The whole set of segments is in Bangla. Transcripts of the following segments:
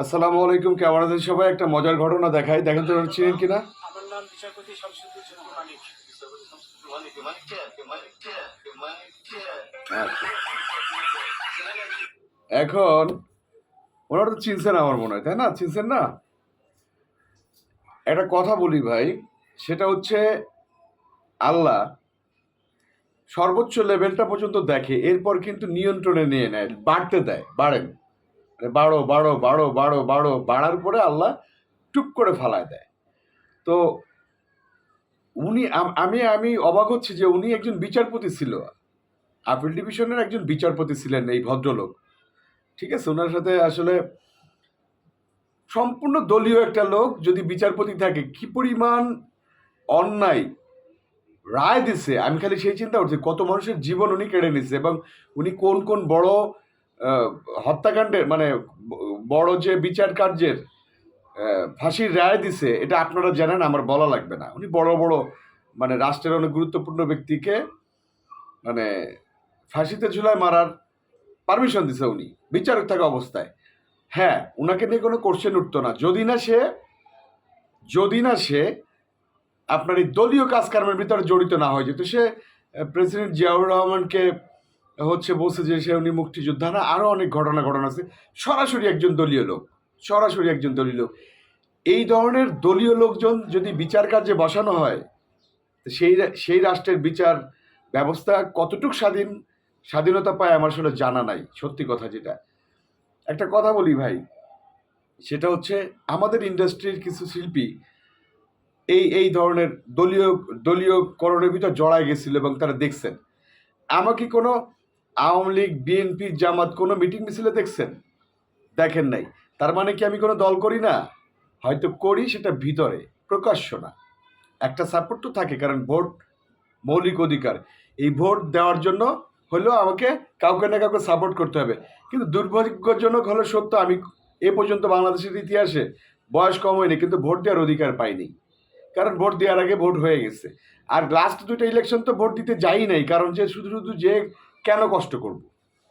আসসালামু আলাইকুম কেমন আছেন সবাই? একটা মজার ঘটনা দেখাই। দেখেন তো চিনেন কিনা? আমার নাম বিচারপতি শামসুদ্দিন চন্দ্র মানিক। এখন ওনারা তো চিনছেন আমার মনে হয় তাই না? চিনছেন না? একটা কথা বলি ভাই সেটা হচ্ছে আল্লাহ সর্বোচ্চ লেভেলটা পর্যন্ত দেখে এরপর কিন্তু নিয়ন্ত্রণে নিয়ে নেয় বাড়তে দেয় বাড়েন। বাড়ো বাড়ো বাড়ো বাড়ো বাড়ো বাড়ার পরে আল্লাহ টুক করে ফালায় দেয়। তো উনি, আমি আমি অবাক হচ্ছি যে উনি একজন বিচারপতি ছিল। আপিল ডিভিশনের একজন বিচারপতি ছিলেন এই ভদ্রলোক। ঠিক আছে ওনার সাথে আসলে সম্পূর্ণ দলীয় একটা লোক যদি বিচারপতি থাকে, কি পরিমাণ অন্যায় রায় দিছে? আমি খালি সেই চিন্তা করছি, কত মানুষের জীবন উনি কেড়ে নিছে এবং উনি কোন কোন বড় হত্যাকাণ্ডের মানে বড় যে বিচার কার্যের ফাঁসির রায় দিছে, এটা আপনারা জানেন, আমার বলা লাগবে না। উনি বড় বড় মানে রাষ্ট্রের অনেক গুরুত্বপূর্ণ ব্যক্তিকে মানে ফাঁসিতে ঝুলায় মারার পারমিশন দিছে উনি, বিচারক থাকা অবস্থায়। হ্যাঁ ওনাকে নিয়ে কোনো কোশ্চেন উঠতো না। যদি না সে, যদি না সে আপনার এই দলীয় কাজকর্মের ভিতরে জড়িত না হয় যেত সে প্রেসিডেন্ট জিয়াউর রহমানকে হচ্ছে বলছে যে সে উনি মুক্তিযোদ্ধা না আরও অনেক ঘটনা ঘটনা আছে। সরাসরি একজন দলীয় লোক, সরাসরি একজন দলীয় লোক। এই ধরনের দলীয় লোকজন যদি বিচার কার্যে বসানো হয় সেই সেই রাষ্ট্রের বিচার ব্যবস্থা কতটুক স্বাধীন, স্বাধীনতা পায় আমার আসলে জানা নাই, সত্যি কথা যেটা। একটা কথা বলি ভাই, সেটা হচ্ছে আমাদের ইন্ডাস্ট্রির কিছু শিল্পী এই এই ধরনের দলীয় দলীয় করণের ভিতর জড়ায় গেছিল এবং তারা দেখছেন। আমাকে কোনো আওয়ামী লীগ, বিএনপি, জামাত কোনো মিটিং মিছিলে দেখছেন? দেখেন নাই। তার মানে কি আমি কোনো দল করি না? হয়তো করি, সেটা ভিতরে, প্রকাশ্য না। একটা সাপোর্ট তো থাকে, কারণ ভোট মৌলিক অধিকার। এই ভোট দেওয়ার জন্য হলেও আমাকে কাউকে না কাউকে সাপোর্ট করতে হবে। কিন্তু দুর্ভাগ্যজনক হলো সত্য, আমি এ পর্যন্ত বাংলাদেশের ইতিহাসে বয়স কম হয়নি, কিন্তু ভোট দেওয়ার অধিকার পাইনি। কারণ ভোট দেওয়ার আগে ভোট হয়ে গেছে। আর লাস্ট দুটো ইলেকশন তো ভোট দিতে যাই নাই, কারণ যে শুধু শুধু যে কেন কষ্ট করব?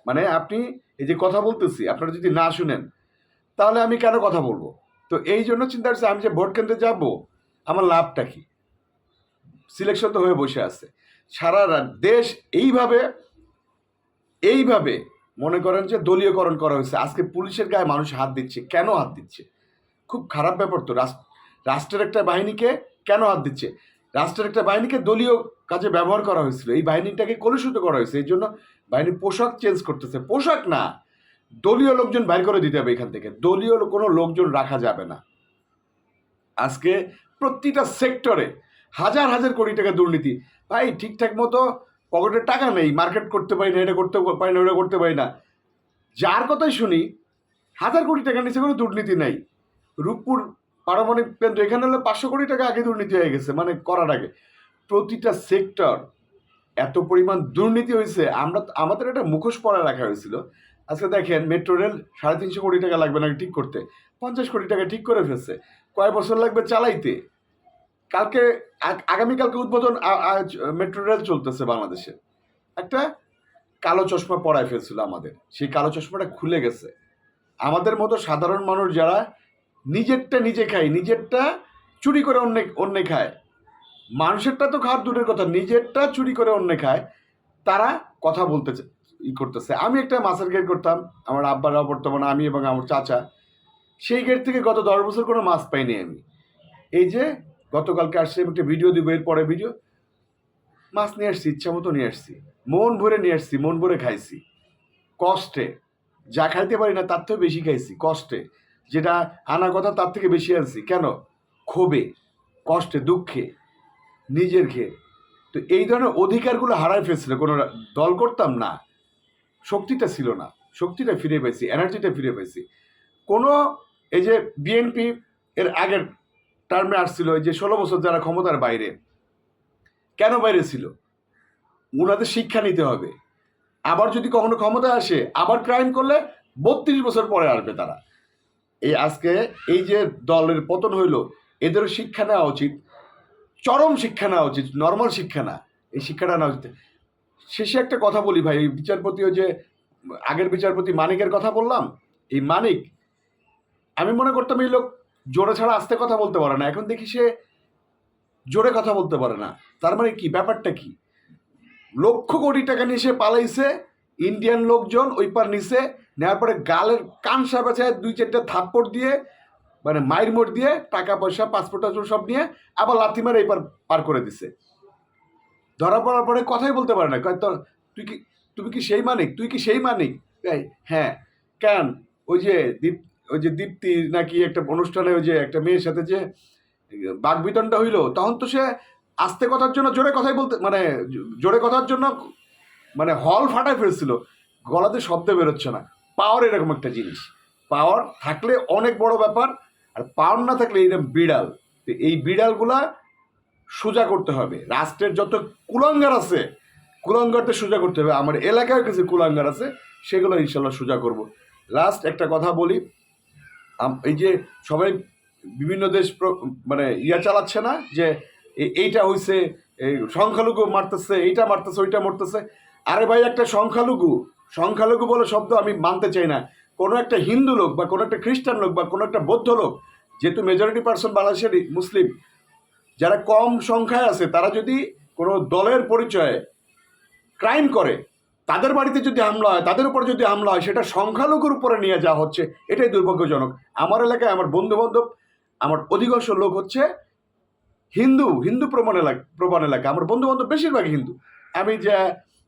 মানে আপনি এই যে কথা বলতেছি, আপনারা যদি না শুনেন, তাহলে আমি কেন কথা বলব? তো এই জন্য চিন্তা করছি, আমি যে ভোট কেন্দ্রে যাব, আমার লাভটা কি? সিলেকশন তো হয়ে বসে আছে। সারা দেশ এইভাবে এইভাবে মনে করেন যে দলীয়করণ করা হয়েছে। আজকে পুলিশের গায়ে মানুষ হাত দিচ্ছে। কেন হাত দিচ্ছে? খুব খারাপ ব্যাপার তো। রাষ্ট্রের একটা বাহিনীকে কেন হাত দিচ্ছে? রাষ্ট্রের একটা বাহিনীকে দলীয় কাজে ব্যবহার করা হয়েছিল। এই বাহিনীটাকে কলুষিত করা হয়েছে। এই জন্য বাহিনী পোশাক চেঞ্জ করতেছে। পোশাক না, দলীয় লোকজন বাইর করে দিতে হবে এখান থেকে। দলীয় কোনো লোকজন রাখা যাবে না। আজকে প্রতিটা সেক্টরে হাজার হাজার কোটি টাকা দুর্নীতি। ভাই, ঠিকঠাক মতো পকেটে টাকা নেই। মার্কেট করতে পারি না, এটা করতে পারি না, ওটা করতে পারি না। যার কথাই শুনি, হাজার কোটি টাকা নিচে কোনো দুর্নীতি নাই। রূপপুর পারমাণবিক কেন্দ্র, এখানে হলে পাঁচশো কোটি টাকা আগে দুর্নীতি হয়ে গেছে মানে করার আগে। প্রতিটা সেক্টর এত পরিমাণ দুর্নীতি হয়েছে, আমরা আমাদের একটা মুখোশ পরা রাখা হয়েছিল। আজকে দেখেন, মেট্রো রেল সাড়ে তিনশো কোটি টাকা লাগবে নাকি ঠিক করতে? পঞ্চাশ কোটি টাকা ঠিক করে ফেলছে। কয় বছর লাগবে চালাইতে? কালকে, আগ- আগামীকালকে উদ্বোধন আজ মেট্রো রেল চলতেছে বাংলাদেশে। একটা কালো চশমা পরায় ফেলছিল আমাদের। সেই কালো চশমাটা খুলে গেছে। আমাদের মতো সাধারণ মানুষ যারা নিজেরটা নিজে খায় নিজেরটা চুরি করে অন্য অন্য খায়। মানুষেরটা তো খাওয়ার দূরের কথা, নিজেরটা চুরি করে অন্য খায়। তারা কথা বলতে ই করতেছে। আমি একটা মাছের গেট করতাম, আমার আব্বারা বর্তমানে আমি এবং আমার চাচা। সেই গেট থেকে গত দশ বছর কোনো মাছ পাইনি আমি। এই যে গতকালকে আসছি একটা ভিডিও দিব, এর পরে ভিডিও। মাছ নিয়ে আসছি, ইচ্ছা মতো নিয়ে আসছি। মন ভরে নিয়ে আসছি, মন ভরে খাইছি। কষ্টে, যা খাইতে পারি না, তার থেকে বেশি খাইছি, কষ্টে। যেটা আনা কথা তার থেকে বেশি আনছি। কেন? ক্ষোভে, কষ্টে, দুঃখে, নিজের খেয়ে তো এই ধরনের অধিকারগুলো হারাই ফেলছিল। কোনো দল করতাম না। শক্তিটা ছিল না। শক্তিটা ফিরে পেয়েছি, এনার্জিটা ফিরে পেয়েছি। কোনো এই যে বিএনপি এর আগের টার্মে আসছিল এই যে ষোলো বছর যারা ক্ষমতার বাইরে, কেন বাইরে ছিল? ওনাদের শিক্ষা নিতে হবে। আবার যদি কখনো ক্ষমতা আসে, আবার ক্রাইম করলে বত্রিশ বছর পরে আসবে তারা। এই আজকে এই যে দলের পতন হইল, এদেরও শিক্ষা নেওয়া উচিত। চরম শিক্ষা নেওয়া উচিত নর্মাল শিক্ষা না। এই শিক্ষাটা নেওয়া উচিত। শেষে একটা কথা বলি ভাই, এই বিচারপতি ওই যে আগের বিচারপতি মানিকের কথা বললাম, এই মানিক, আমি মনে করতাম এই লোক জোরে ছাড়া আস্তে কথা বলতে পারে না। এখন দেখি সে জোরে কথা বলতে পারে না। তার মানে কি? ব্যাপারটা কি? লক্ষ কোটি টাকা নিয়ে সে পালাইছে ইন্ডিয়ান লোকজন ওই পার নিছে নেওয়ার পরে গালের কান সাবাচায় দুই চারটা থাপ্পড় দিয়ে মানে মায়ের মোট দিয়ে টাকা পয়সা পাসপোর্ট টাসপোর্ট সব নিয়ে আবার লাথি মারে এই পার করে দিছে। ধরা পড়ার পরে কথাই বলতে পারে না তুই কি, তুমি কি সেই মানিক? তুই কি সেই মানিক? হ্যাঁ। কেন? ওই যে দীপ, ওই যে দীপ্তি নাকি একটা অনুষ্ঠানে ওই যে একটা মেয়ের সাথে যে বাগবিতনটা হইল, তখন তো সে আস্তে কথার জন্য জোরে কথাই বলতে মানে জোরে কথার জন্য মানে হল ফাটায় ফেলছিল। গলাতে শব্দ বেরোচ্ছে না। পাওয়ার এরকম একটা জিনিস। পাওয়ার থাকলে অনেক বড় ব্যাপার, আর পাওয়ার না থাকলে এরকম বিড়াল। তো এই বিড়ালগুলা সোজা করতে হবে। রাষ্ট্রের যত কুলাঙ্গার আছে কুলাঙ্গারতে সোজা করতে হবে। আমার এলাকায় কিছু কুলাঙ্গার আছে, সেগুলো ইনশাল্লাহ সোজা করব। লাস্ট একটা কথা বলি এই যে সবাই বিভিন্ন দেশ মানে ইয়া চালাচ্ছে না যে এইটা হইছে সংখ্যালঘু মারতেছে, এইটা মারতেছে, ওইটা মারতেছে। আরে ভাই, একটা সংখ্যালঘু সংখ্যালঘু বলে শব্দ আমি মানতে চাই না। কোনো একটা হিন্দু লোক বা কোনো একটা খ্রিস্টান লোক বা কোনো একটা বৌদ্ধ লোক, যেহেতু মেজরিটি পার্সন বাংলাদেশের মুসলিম, যারা কম সংখ্যায় আছে, তারা যদি কোনো দলের পরিচয়ে ক্রাইম করে, তাদের বাড়িতে যদি হামলা হয়, তাদের উপর যদি হামলা হয়, সেটা সংখ্যালঘুর উপরে নিয়ে যাওয়া হচ্ছে, এটাই দুর্ভাগ্যজনক। আমার এলাকায় আমার বন্ধু বান্ধব আমার অধিকাংশ লোক হচ্ছে হিন্দু হিন্দু প্রমাণ এলাকা প্রমাণ এলাকা। আমার বন্ধু বান্ধব বেশিরভাগই হিন্দু। আমি যে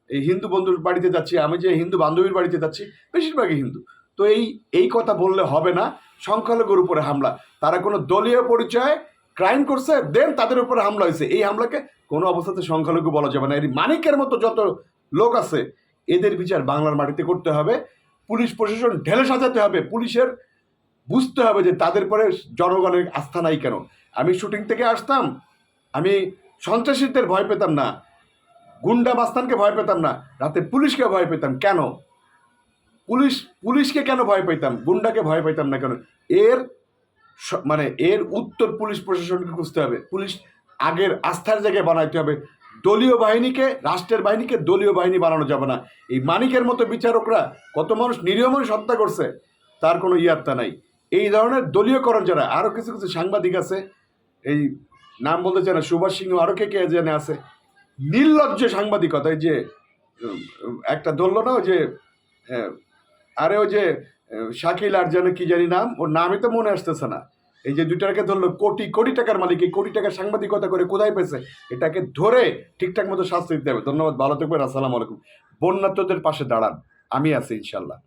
এই হিন্দু বন্ধুর বাড়িতে যাচ্ছি, আমি যে হিন্দু বান্ধবীর বাড়িতে যাচ্ছি, বেশিরভাগই হিন্দু। তো এই এই কথা বললে হবে না, সংখ্যালঘুর উপরে হামলা। তারা কোনো দলীয় পরিচয়ে, ক্রাইম করছে, দেন তাদের উপরে হামলা হয়েছে। এই হামলাকে কোনো অবস্থাতে সংখ্যালঘু বলা যাবে না। এর মানিকের মতো যত লোক আছে, এদের বিচার বাংলার মাটিতে করতে হবে। পুলিশ প্রশাসন ঢেলে সাজাতে হবে। পুলিশের বুঝতে হবে যে তাদের পরে জনগণের আস্থা নাই কেন। আমি শুটিং থেকে আসতাম, আমি সন্ত্রাসীদের ভয় পেতাম না। গুন্ডা মাস্তানকে ভয় পেতাম না, রাতে পুলিশকে ভয় পেতাম। কেন? পুলিশ, পুলিশকে কেন ভয় পেতাম? গুন্ডাকে ভয় পেতাম না কেন? এর মানে এর উত্তর পুলিশ প্রশাসনকে খুঁজতে হবে। পুলিশ আগের আস্থার জায়গায় বানাইতে হবে। দলীয় বাহিনীকে, রাষ্ট্রের বাহিনীকে দলীয় বাহিনী বানানো যাবে না। এই মানিকের মতো বিচারকরা কত মানুষ নিরীহ মানুষ হত্যা করছে, তার কোনো ইয়াত্তা নাই। এই ধরনের দলীয়করণ যারা আরও কিছু কিছু সাংবাদিক আছে, এই নাম বলতে চায় না, সুভাষ সিংহ আরও কে কে জেনে আছে নির্লজ্জ সাংবাদিকতা এই যে একটা ধরলো না যে আহ, আরে ওই যে শাকিল আর যেন কি জানি নাম ওর নামই তো মনে আসতেছে না। এই যে দুইটাকে ধরলো কোটি কোটি টাকার মালিক এই কোটি টাকার সাংবাদিকতা করে কোথায় পেয়েছে এটাকে ধরে ঠিকঠাক মতো শাস্তি দিতে হবে। ধন্যবাদ ভালো থাকবেন আসসালামু আলাইকুম। বন্যাত্মদের পাশে দাঁড়ান আমি আছি ইনশাল্লাহ